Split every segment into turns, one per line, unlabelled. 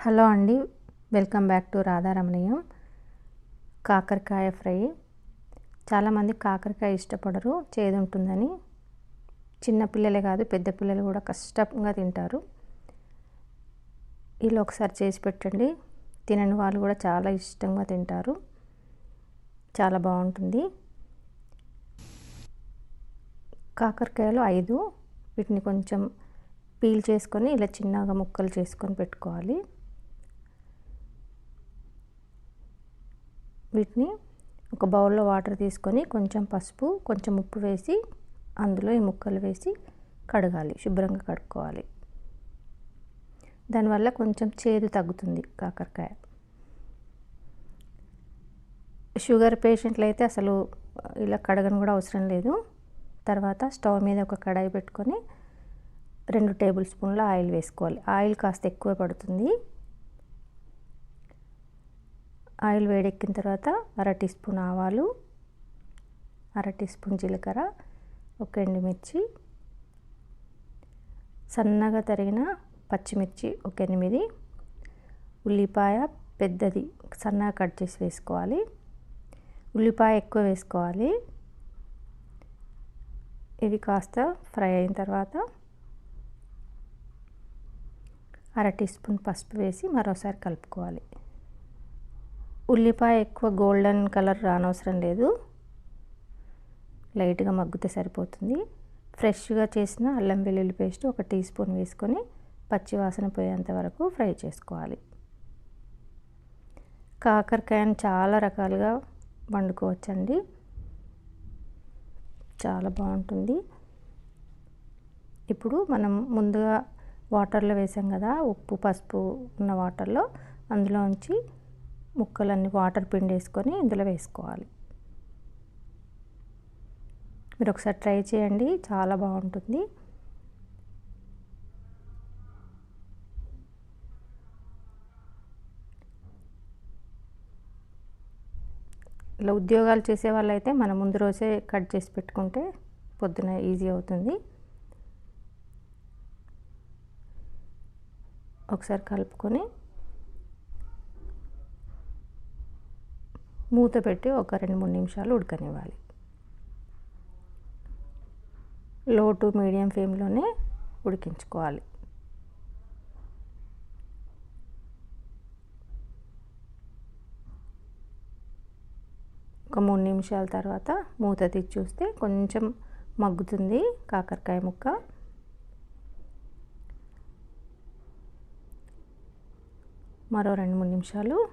Hello అండి welcome back to Radharamaniyam. కాకరకాయ fry. చాలామంది కాకరకాయ ఇష్టపడరు చేదుంటుందని. చిన్నపిల్లలే కాదు పెద్ద పిల్లలు కూడా కష్టంగా తింటారు. ఇలా ఒకసారి చేసి పెట్టండి. తినని వాళ్ళు కూడా చాలా ఇష్టంగా తింటారు. చాలా బాగుంటుంది. కాకరకాయలు ఐదు వీటిని కొంచెం పీల్ చేసుకొని ఇలా చిన్నగా ముక్కలు చేసుకొని పెట్టుకోవాలి. వీటిని ఒక బౌల్లో వాటర్ తీసుకొని కొంచెం పసుపు కొంచెం ఉప్పు వేసి అందులో ఈ ముక్కలు వేసి కడగాలి శుభ్రంగా కడుక్కోవాలి. దానివల్ల కొంచెం చేదు తగ్గుతుంది కాకరకాయ. షుగర్ పేషెంట్లు అయితే అసలు ఇలా కడగను కూడా అవసరం లేదు. తర్వాత స్టవ్ మీద ఒక కడాయి పెట్టుకొని రెండు టేబుల్ స్పూన్ల ఆయిల్ వేసుకోవాలి. ఆయిల్ కాస్త ఎక్కువ పడుతుంది. ఆయిల్ వేడెక్కిన తర్వాత అర టీ స్పూన్ ఆవాలు అర టీ స్పూన్ జీలకర్ర ఒక ఎండుమిర్చి సన్నగా తరిగిన పచ్చిమిర్చి ఒక ఎనిమిది ఉల్లిపాయ పెద్దది సన్నగా కట్ చేసి వేసుకోవాలి. ఉల్లిపాయ ఎక్కువ వేసుకోవాలి. ఇవి కాస్త ఫ్రై అయిన తర్వాత అర టీ స్పూన్ పసుపు వేసి మరోసారి కలుపుకోవాలి. ఉల్లిపాయ ఎక్కువ గోల్డెన్ కలర్ రానవసరం లేదు. లైట్గా మగ్గితే సరిపోతుంది. ఫ్రెష్గా చేసిన అల్లం వెల్లుల్లి పేస్ట్ ఒక టీ స్పూన్ వేసుకొని పచ్చివాసన పోయేంత వరకు ఫ్రై చేసుకోవాలి. కాకరకాయను చాలా రకాలుగా వండుకోవచ్చండి. చాలా బాగుంటుంది. ఇప్పుడు మనం ముందుగా వాటర్లో వేసాం కదా ఉప్పు పసుపు ఉన్న వాటర్లో అందులో ఉంచి ముక్కలన్నీ వాటర్ పిండేసుకొని ఇందులో వేసుకోవాలి. మీరు ఒకసారి ట్రై చేయండి చాలా బాగుంటుంది. ఇలా ఉద్యోగాలు చేసే వాళ్ళైతే మన ముందు రోజే కట్ చేసి పెట్టుకుంటే పొద్దున ఈజీ అవుతుంది. ఒకసారి కలుపుకొని మూత పెట్టి ఒక రెండు మూడు నిమిషాలు ఉడకనివ్వాలి. లో టు మీడియం ఫ్లేమ్లోనే ఉడికించుకోవాలి. ఒక మూడు నిమిషాల తర్వాత మూత తీసి చూస్తే కొంచెం మగ్గుతుంది కాకరకాయ ముక్క. మరో రెండు మూడు నిమిషాలు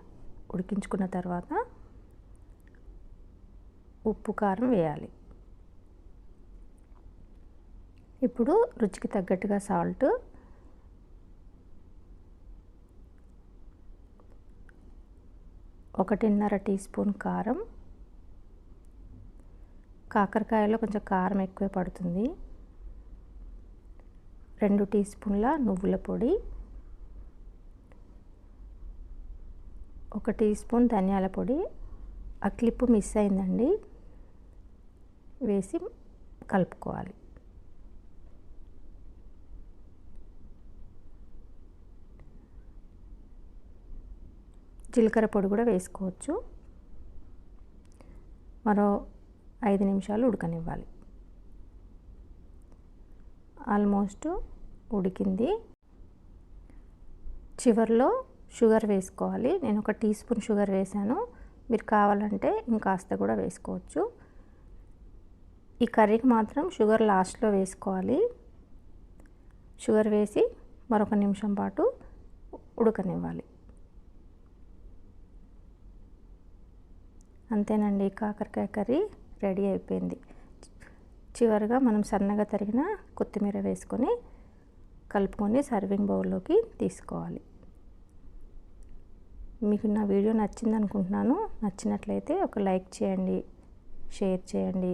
ఉడికించుకున్న తర్వాత ఉప్పు కారం వేయాలి. ఇప్పుడు రుచికి తగ్గట్టుగా సాల్ట్ ఒకటిన్నర టీ స్పూన్ కారం. కాకరకాయలో కొంచెం కారం ఎక్కువే పడుతుంది. రెండు టీ స్పూన్ల నువ్వుల పొడి. ఒక టీ స్పూన్ ధనియాల పొడి. ఆ క్లిప్ మిస్ అయిందండి. వేసి కలుపుకోవాలి. జీలకర్ర పొడి కూడా వేసుకోవచ్చు. మరో ఐదు నిమిషాలు ఉడకనివ్వాలి. ఆల్మోస్ట్ ఉడికింది. చివరిలో షుగర్ వేసుకోవాలి. నేను ఒక టీ స్పూన్ షుగర్ వేసాను. మీరు కావాలంటే ఇంకాస్త కూడా వేసుకోవచ్చు. ఈ కర్రీకి మాత్రం షుగర్ లాస్ట్లో వేసుకోవాలి. షుగర్ వేసి మరొక నిమిషం పాటు ఉడకనివ్వాలి. అంతేనండి కాకరకాయ కర్రీ రెడీ అయిపోయింది. చివరిగా మనం సన్నగా తరిగిన కొత్తిమీర వేసుకొని కలుపుకొని సర్వింగ్ బౌల్లోకి తీసుకోవాలి. మీకు నా వీడియో నచ్చింది అనుకుంటున్నాను నచ్చినట్లయితే ఒక లైక్ చేయండి షేర్ చేయండి.